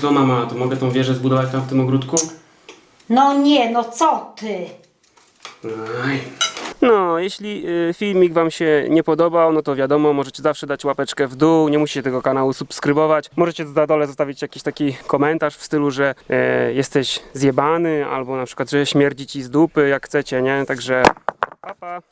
Co mama, to mogę tą wieżę zbudować tam w tym ogródku? No nie, no co ty? Aj. No, jeśli y, filmik Wam się nie podobał, no to wiadomo, możecie zawsze dać łapeczkę w dół, nie musicie tego kanału subskrybować. Możecie na dole zostawić jakiś taki komentarz w stylu, że e, jesteś zjebany, albo na przykład, że śmierdzi Ci z dupy, jak chcecie, nie? Także pa pa!